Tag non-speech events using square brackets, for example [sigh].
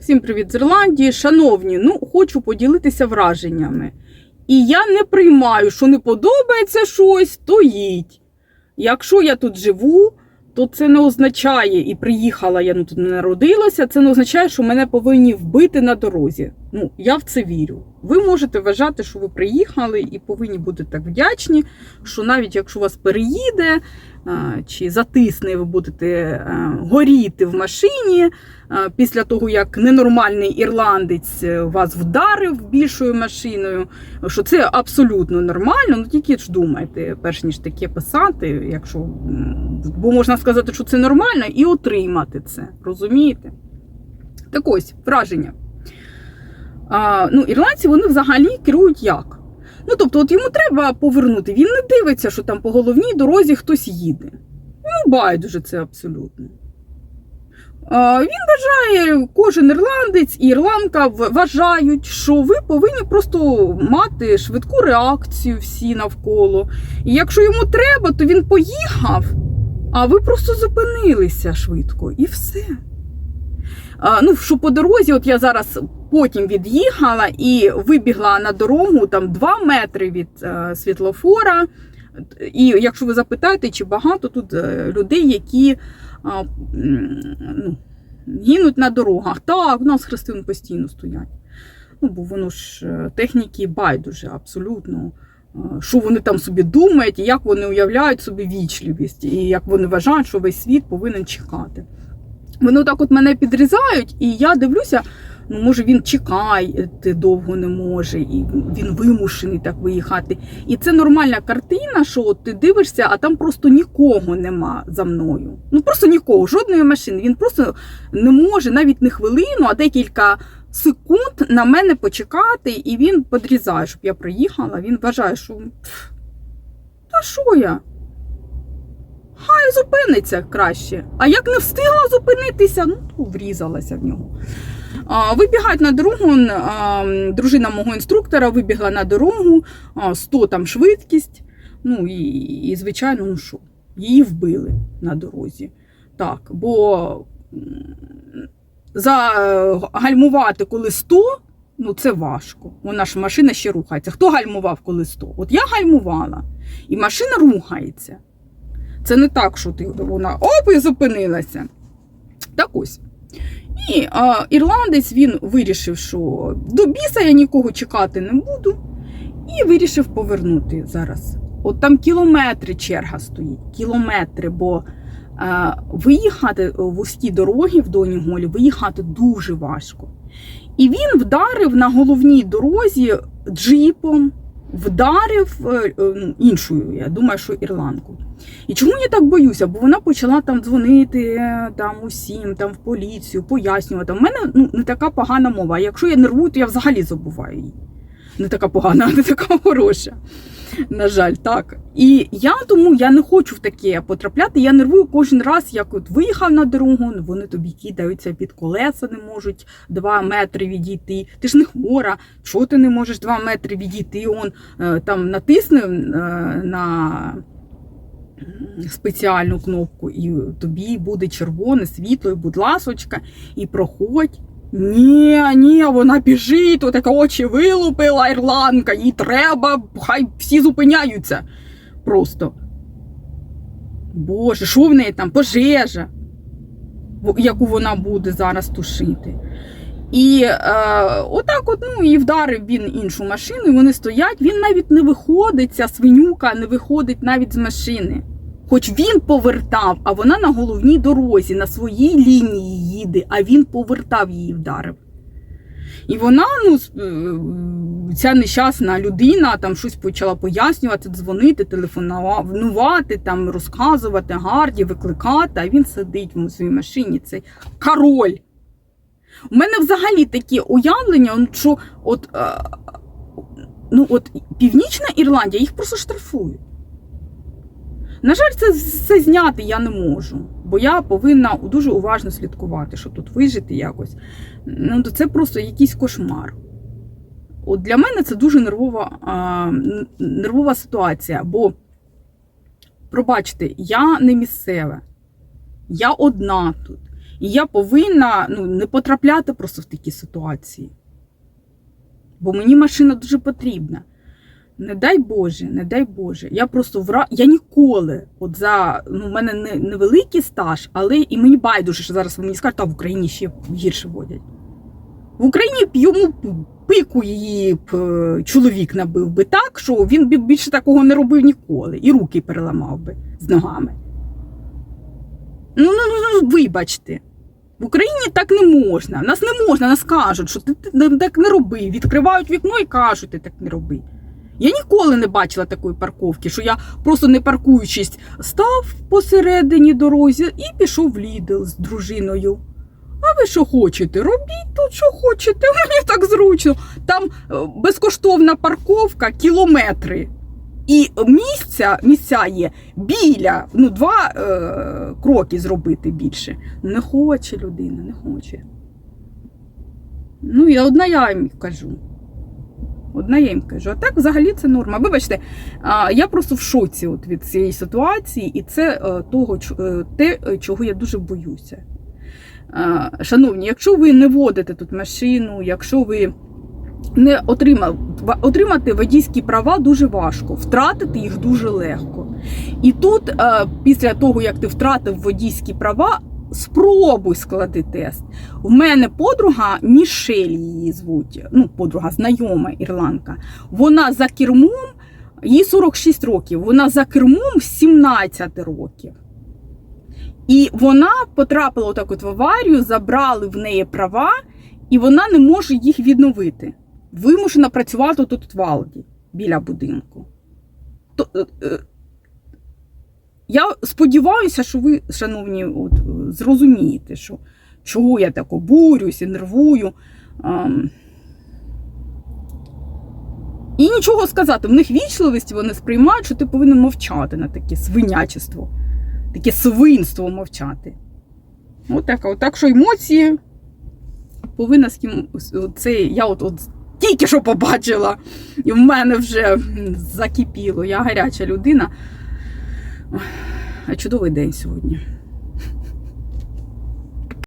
Всім привіт з Ірландії. Шановні, ну хочу поділитися враженнями. І я не приймаю, що не подобається щось, то їдь. Якщо я тут живу, то це не означає, і приїхала, я ну, тут не народилася, це не означає, що мене повинні вбити на дорозі. Ну, я в це вірю. Ви можете вважати, що ви приїхали і повинні бути так вдячні, що навіть якщо вас переїде чи затисне, ви будете горіти в машині після того, як ненормальний ірландець е, вас вдарив більшою машиною, що це абсолютно нормально. Ну тільки ж думайте, перш ніж таке писати, якщо бо можна сказати, що це нормально, і отримати це. Розумієте? Так ось враження. А, ну, ірландці вони взагалі керують як? Ну, тобто, от йому треба повернути. Він не дивиться, що там по головній дорозі хтось їде. Ну, байдуже це абсолютно. Він вважає, кожен ірландець і ірландка вважають, що ви повинні просто мати швидку реакцію всі навколо. І якщо йому треба, то він поїхав, а ви просто зупинилися швидко і все. Ну, що по дорозі, от я зараз потім від'їхала і вибігла на дорогу там 2 метри від е, світлофора. І якщо ви запитаєте, чи багато тут е, людей, які ну, гинуть на дорогах. Так, у нас хрестини постійно стоять. Ну, бо воно ж е, техніки байдуже, абсолютно. Що вони там собі думають, і як вони уявляють собі вічливість, і як вони вважають, що весь світ повинен чекати. Вони так от мене підрізають, і я дивлюся, ну може він чекати довго не може, і він вимушений так виїхати. І це нормальна картина, що от ти дивишся, а там просто нікого нема за мною. Ну просто нікого, жодної машини. Він просто не може навіть не хвилину, а декілька секунд на мене почекати, і він подрізає, щоб я приїхала. Він вважає, що та що я? Хай зупиниться краще. А як не встигла зупинитися, ну то врізалася в нього. А, Вибігають на дорогу. Дружина мого інструктора вибігла на дорогу, 100 там швидкість. Ну і, і звичайно, ну що, її вбили на дорозі. Так, бо загальмувати коли 100, ну це важко. Вона ж машина ще рухається. Хто гальмував коли 100? От я гальмувала, і машина рухається. Це не так, що ти вона оп і зупинилася. Так ось. І а, ірландець він вирішив, що до біса я нікого чекати не буду, і вирішив повернути зараз. От там кілометри черга стоїть, кілометри, бо а, виїхати в узькі дороги в Доніголі, виїхати дуже важко. І він вдарив на головній дорозі джипом, вдарив е, е, ну, іншою, я думаю, що ірландку. І чому я так боюся? Бо вона почала там дзвонити е, там усім, там в поліцію, пояснювати. У мене ну, не така погана мова. Якщо я нервую, то я взагалі забуваю її. Не така погана, а [laughs] не така хороша. На жаль, так. І я тому я не хочу в таке потрапляти. Я нервую кожен раз, як от виїхав на дорогу, вони тобі кидаються під колеса, не можуть два метри відійти. Ти ж не хвора, чого ти не можеш два метри відійти? Он е, там натисне е, на спеціальну кнопку, і тобі буде червоне світло, і будь ласочка, і проходь. Ні, ні, вона біжить, отака очі вилупила ірландка, їй треба, хай всі зупиняються. Просто. Боже, що в неї там? Пожежа, яку вона буде зараз тушити. І е, отак от, ну, і вдарив він іншу машину, і вони стоять. Він навіть не виходить, ця свинюка не виходить навіть з машини. Хоч він повертав, а вона на головній дорозі, на своїй лінії їде, а він повертав її вдарив. І вона, ну, е, ця нещасна людина там щось почала пояснювати, дзвонити, телефонувати, там, розказувати, гарді, викликати, а він сидить в своїй машині, цей король. У мене взагалі такі уявлення, що от, е, ну, от Північна Ірландія їх просто штрафують. На жаль, це все зняти я не можу, бо я повинна дуже уважно слідкувати, щоб тут вижити якось. Ну, це просто якийсь кошмар. От для мене це дуже нервова, а, нервова ситуація, бо, пробачте, я не місцева, я одна тут. І я повинна ну, не потрапляти просто в такі ситуації. Бо мені машина дуже потрібна. Не дай Боже, не дай Боже. Я просто вра... я ніколи, от за ну, в мене не, невеликий стаж, але і мені байдуже, що зараз ви мені скажете, а в Україні ще гірше водять. В Україні б йому пику її б е, чоловік набив би так, що він б більше такого не робив ніколи, і руки переламав би з ногами. Ну, ну, ну, ну вибачте. В Україні так не можна. Нас не можна, нас кажуть, що ти, так не роби. Відкривають вікно і кажуть, ти так не роби. Я ніколи не бачила такої парковки, що я просто не паркуючись, став посередині дорозі і пішов в Лідл з дружиною. А ви що хочете? Робіть тут, що хочете, [laughs] мені так зручно. Там е, безкоштовна парковка, кілометри. І місця, місця є біля, ну, два е, кроки зробити більше. Не хоче людина, не хоче. Ну, і одна я їм кажу. Одна я їм кажу. А так взагалі це норма. Вибачте, я просто в шоці от від цієї ситуації, і це е, того, е, те, е, чого я дуже боюся. Шановні, якщо ви не водите тут машину, якщо ви не отримав, отримати водійські права дуже важко, втратити їх дуже легко. І тут, е, після того, як ти втратив водійські права, спробуй склади тест. В мене подруга Мішель її звуть, ну, подруга знайома ірландка. Вона за кермом, їй 46 років, вона за кермом 17 років. І вона потрапила отак от в аварію, забрали в неї права, і вона не може їх відновити. Вимушена працювати тут в Валді біля будинку. То, е, е, я сподіваюся, що ви, шановні, от, е, зрозумієте, що чого я так обурююся, нервую. Ам. І нічого сказати, в них вічливість вони сприймають, що ти повинен мовчати на таке свинячество, таке свинство мовчати. Отак, от так що емоції повинна з ким. Це я от, от тільки що побачила, і в мене вже закипіло. Я гаряча людина. А чудовий день сьогодні.